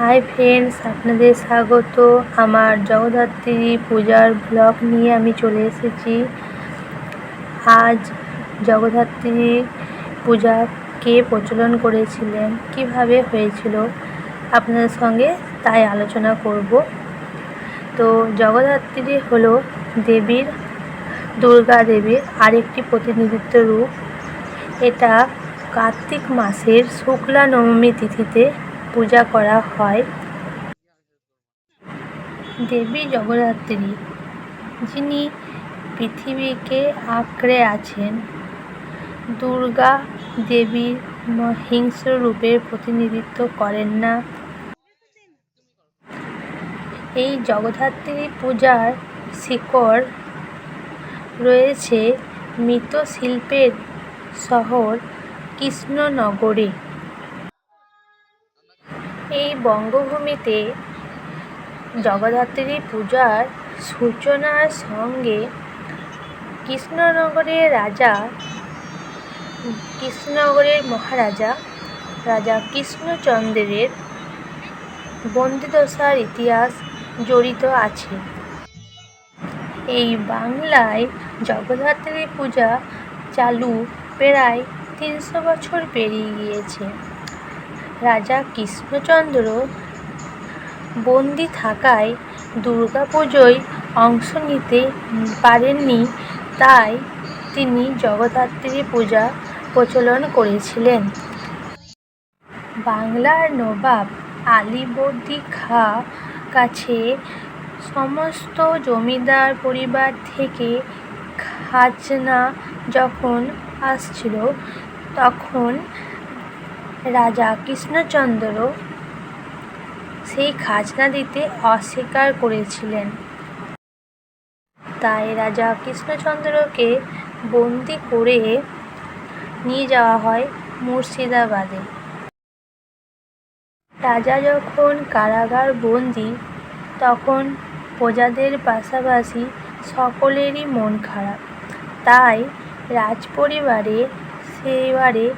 Hi friends, আপনাদের স্বাগত। আমার জগদ্ধাত্রী পূজার ব্লগ নিয়ে আমি চলে এসেছি। আজ জগদ্ধাত্রী পূজা কে প্রচলন করেছিলেন। কীভাবে হয়েছিল আপনাদের সঙ্গে তাই আলোচনা করব। তো জগদ্ধাত্রী হলো দেবীর, দুর্গা দেবীর আরেকটি প্রতিনিধিত্ব রূপ। এটা কার্তিক মাসের শুক্লা নবমী তিথিতে পূজা করা হয়। দেবী জগদ্ধাত্রী যিনি পৃথিবীকে আঁকড়ে আছেন, দুর্গা দেবীর হিংস্র রূপের প্রতিনিধিত্ব করেন না। এই জগদ্ধাত্রী পূজার শিকড় রয়েছে মৃৎশিল্পের শহর কৃষ্ণনগরে। এই বঙ্গভূমিতে জগদ্ধাত্রী পূজার সূচনার সঙ্গে কৃষ্ণনগরের রাজা, কৃষ্ণনগরের মহারাজা, রাজা কৃষ্ণচন্দ্রের বন্দিদশার ইতিহাস জড়িত আছে। এই বাংলায় জগদ্ধাত্রী পূজা চালু প্রায় তিনশো বছর পেরিয়ে গিয়েছে। রাজা কৃষ্ণচন্দ্র বন্দি থাকায় দুর্গাপুজোয় অংশ নিতে পারেননি, তাই তিনি জগদ্ধাত্রী পূজা প্রচলন করেছিলেন। বাংলার নবাব আলীবর্দী খা কাছে সমস্ত জমিদার পরিবার থেকে খাজনা যখন আসছিল, তখন রাজা কৃষ্ণচন্দ্র সেই খাজনা দিতে অস্বীকার করেছিলেন। তাই রাজা কৃষ্ণচন্দ্রকে বন্দি করে নিয়ে যাওয়া হয় মুর্শিদাবাদে। রাজা যখন কারাগার বন্দি, তখন প্রজাদের পাশাপাশি সকলেরই মন খারাপ। তাই রাজপরিবারে সেইবারে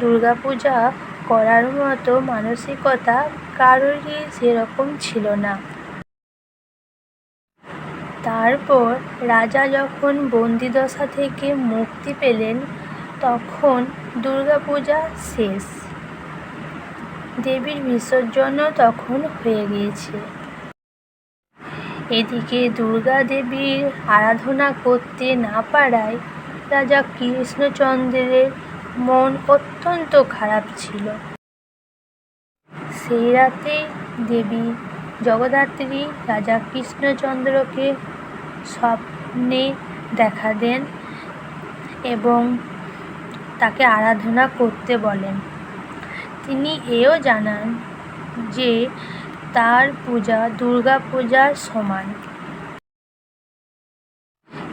দুর্গাপূজা করার মতো মানসিকতা কারোরই সেরকম ছিল না। তারপর রাজা যখন বন্দিদশা থেকে মুক্তি পেলেন, তখন দুর্গাপূজা শেষ। দেবীর বিসর্জনও তখন হয়ে গিয়েছে। এদিকে দুর্গা দেবীর আরাধনা করতে না পারায় রাজা কৃষ্ণচন্দ্রের মন অত্যন্ত খারাপ ছিল। সেই রাতে দেবী জগদ্ধাত্রী রাজা কৃষ্ণচন্দ্রকে স্বপ্নে দেখা দেন এবং তাকে আরাধনা করতে বলেন। তিনি এও জানান যে তার পূজা দুর্গা পূজার সমান।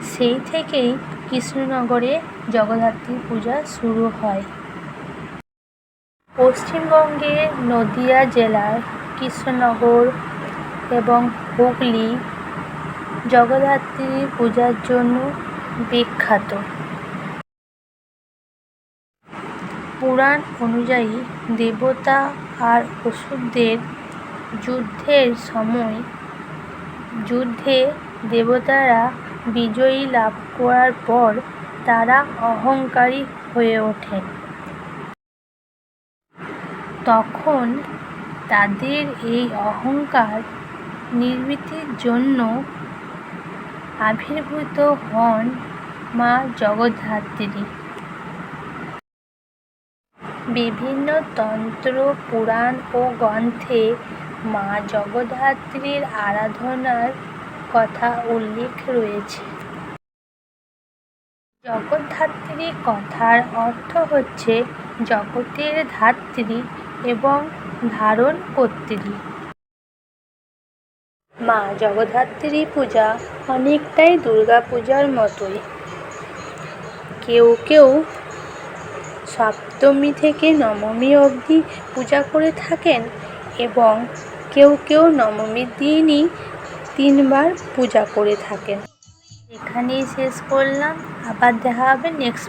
সেই থেকেই কৃষ্ণনগরে জগদ্ধাত্রী পূজা শুরু হয়। পশ্চিমবঙ্গের নদিয়া জেলার কৃষ্ণনগর এবং হুগলি জগদ্ধাত্রী পূজার জন্য বিখ্যাত। পুরাণ অনুযায়ী দেবতা আর অসুরদের যুদ্ধের সময় যুদ্ধে দেবতারা বিজয়ী লাভ করার পর তারা অহংকারী হয়ে ওঠেন তখন তাদের এই অহংকার নিবৃত্তির জন্য আবির্ভূত হন মা জগদ্ধাত্রী। বিভিন্ন তন্ত্র, পুরাণ ও গ্রন্থে মা জগদ্ধাত্রীর আরাধনার কথা উল্লেখ রয়েছে। জগদ্ধাত্রী কথার অর্থ হচ্ছে জগতের ধাত্রী এবং ধারণ কর্ত্রী। মা জগদ্ধাত্রী পূজা অনেকটাই দুর্গা পূজার মতোই। কেউ কেউ সপ্তমী থেকে নবমী অবধি পূজা করে থাকেন এবং কেউ কেউ নবমীর দিনই তিনবার পূজা করে থাকেন। এখানেই শেষ করলাম। আবার দেখা হবে নেক্সট